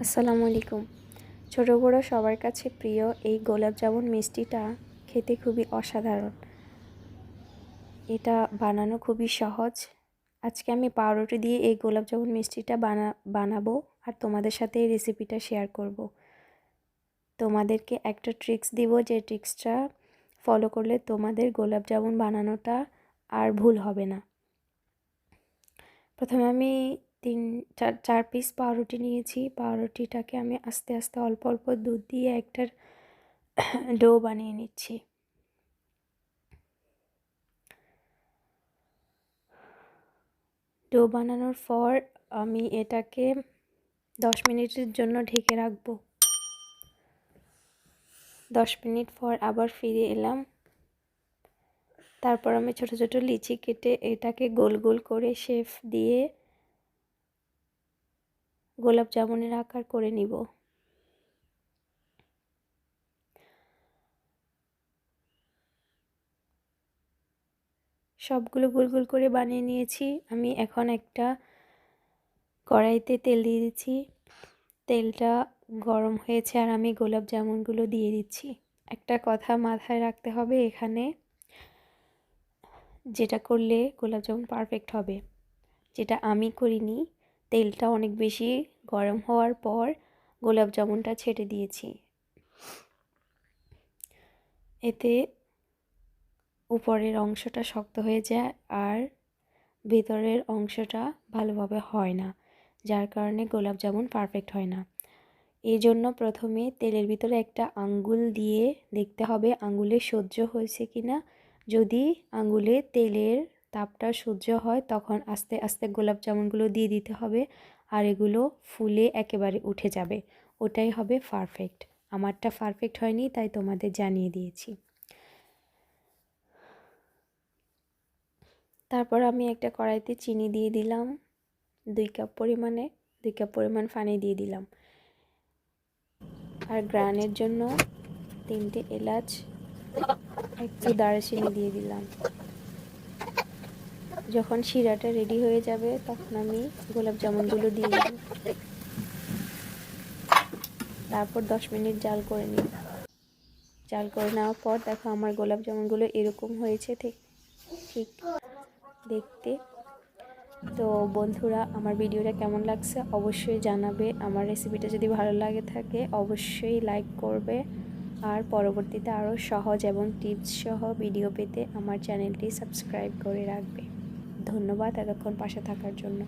আসসালামু আলাইকুম। ছোটো বড়ো সবার কাছে প্রিয় এই গোলাপ জামুন মিষ্টিটা খেতে খুবই অসাধারণ। এটা বানানো খুবই সহজ। আজকে আমি পাউরুটি দিয়ে এই গোলাপ জামুন মিষ্টিটা বানা, বানাবো আর তোমাদের সাথে এই রেসিপিটা শেয়ার করব। তোমাদেরকে একটা ট্রিক্স দিব যে ট্রিক্সটা ফলো করলে তোমাদের গোলাপ জামুন বানানোটা আর ভুল হবে না। প্রথমে আমি তিন, চার চার পিস পাউরুটি নিয়েছি। পাউরুটিটাকে আমি আস্তে আস্তে অল্প অল্প দুধ দিয়ে একটার ডো বানিয়ে নিচ্ছি। ডো বানানোর পর আমি এটাকে দশ মিনিটের জন্য ঢেকে রাখব। দশ মিনিট পর আবার ফিরে এলাম। তারপর আমি ছোট ছোট লিচি কেটে এটাকে গোল গোল করে শেফ দিয়ে গোলাপ জামুনের আকার করে নিব। সবগুলো গোল গোল করে বানিয়ে নিয়েছি। আমি এখন একটা কড়াইতে তেল দিয়ে দিচ্ছি। তেলটা গরম হয়েছে আর আমি গোলাপ জামুনগুলো দিয়ে দিচ্ছি। একটা কথা মাথায় রাখতে হবে এখানে, যেটা করলে গোলাপ জামুন পারফেক্ট হবে। যেটা আমি করিনি তেলটা অনেক বেশি গরম হওয়ার পর গোলাপ জামুনটা ছেটে দিয়েছি। এতে উপরের অংশটা শক্ত হয়ে যায় আর ভেতরের অংশটা ভালোভাবে হয় না, যার কারণে গোলাপ জামুন পারফেক্ট হয় না। এই জন্য প্রথমে তেলের ভিতরে একটা আঙ্গুল দিয়ে দেখতে হবে আঙ্গুলে সহ্য হয়েছে কি না যদি আঙ্গুলে তেলের তাপটা সহ্য হয়, তখন আস্তে আস্তে গোলাপ জামুনগুলো দিয়ে দিতে হবে আর এগুলো ফুলে একেবারে উঠে যাবে। ওটাই হবে পারফেক্ট আমারটা পারফেক্ট হয়নি, তাই তোমাদের জানিয়ে দিয়েছি। তারপর আমি একটা কড়াইতে চিনি দিয়ে দিলাম, দুই কাপ পরিমাণে, দুই কাপ পরিমাণ পানি দিয়ে দিলাম। আর গ্রানের জন্য তিনটে এলাচ, একটু দারচিনি দিয়ে দিলাম। যখন শিরাটা রেডি হয়ে যাবে, তখন আমি গোলাপ জামুনগুলো দিয়ে দেব। তারপর দশ মিনিট জাল করে নিই জাল করে নেওয়ার পর দেখো আমার গোলাপ জামুনগুলো এরকম হয়েছে ঠিক ঠিক দেখতে। তো বন্ধুরা, আমার ভিডিওটা কেমন লাগছে অবশ্যই জানাবে। আমার রেসিপিটা যদি ভালো লাগে থাকে, অবশ্যই লাইক করবে। আর পরবর্তীতে আরও সহজ এবং টিপস সহ ভিডিও পেতে আমার চ্যানেলটি সাবস্ক্রাইব করে রাখবে। ধন্যবাদ এতক্ষণ পাশে থাকার জন্য।